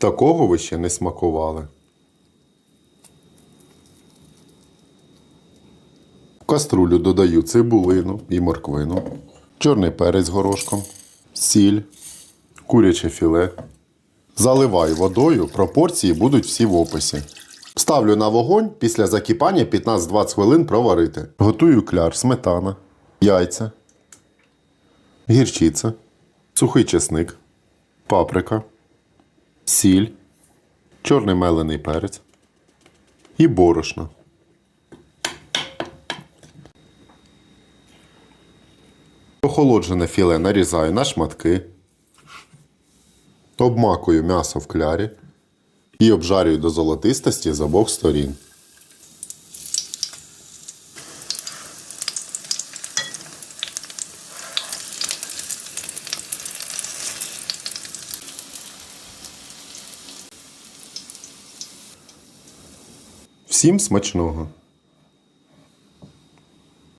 Такого ви ще не смакували. В каструлю додаю цибулину і морквину, чорний перець з горошком, сіль, куряче філе. Заливаю водою, пропорції будуть всі в описі. Ставлю на вогонь після закипання 15-20 хвилин проварити. Готую кляр, сметана, яйця, гірчиця, сухий чесник, паприка, сіль, чорний мелений перець і борошно. Охолоджене філе нарізаю на шматки, обмакую м'ясо в клярі і обжарюю до золотистості з обох сторін. Всім смачного!